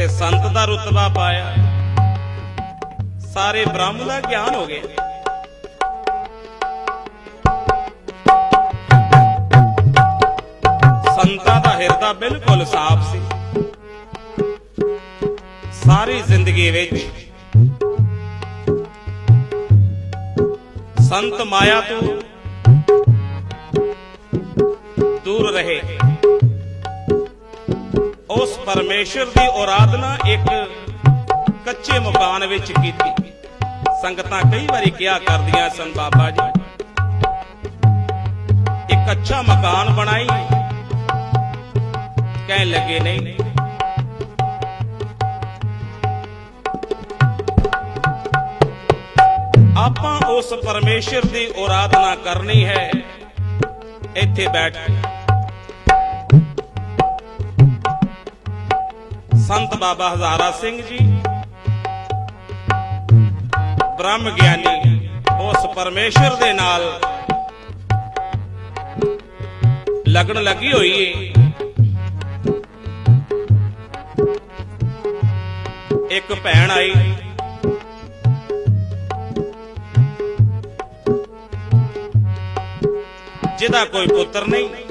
ਤੇ ਸੰਤ ਦਾ ਰੁਤਬਾ ਪਾਇਆ। ਸਾਰੇ ਬ੍ਰਹਮ ਦਾ ਗਿਆਨ ਹੋ ਗਿਆ। ਸੰਤਾਂ ਦਾ ਹਿਰਦਾ ਬਿਲਕੁਲ ਸਾਫ਼ ਸੀ। ਸਾਰੀ ਜ਼ਿੰਦਗੀ ਵਿੱਚ ਸੰਤ ਮਾਇਆ ਤੋਂ ਦੂਰ ਰਹੇ। ਉਸ ਪਰਮੇਸ਼ਰ ਦੀ ਆਰਾਧਨਾ ਇੱਕ ਕੱਚੇ ਮਕਾਨ ਵਿੱਚ ਕੀਤੀ। ਸੰਗਤਾਂ ਕਈ ਵਾਰੀ ਕਿਹਾ ਕਰਦੀਆਂ ਸਨ, ਬਾਬਾ ਜੀ। ਇੱਕ ਅੱਛਾ ਮਕਾਨ ਬਣਾਈ। ਕਹਿਣ ਲੱਗੇ, ਨਹੀਂ ਆਪਾਂ ਉਸ ਪਰਮੇਸ਼ਰ ਦੀ ਆਰਾਧਨਾ ਕਰਨੀ ਹੈ। ਇੱਥੇ ਬੈਠ ਕੇ। ਸੰਤ ਬਾਬਾ ਹਜ਼ਾਰਾ ਸਿੰਘ ਜੀ। ਬ੍ਰਹਮ ਗਿਆਨੀ ਉਸ ਪਰਮੇਸ਼ਰ ਦੇ ਨਾਲ ਲੱਗਣ ਲੱਗੀ ਹੋਈ ਏ। ਇੱਕ ਭੈਣ ਆਈ। ਜਿਹਦਾ ਕੋਈ ਪੁੱਤਰ ਨਹੀਂ।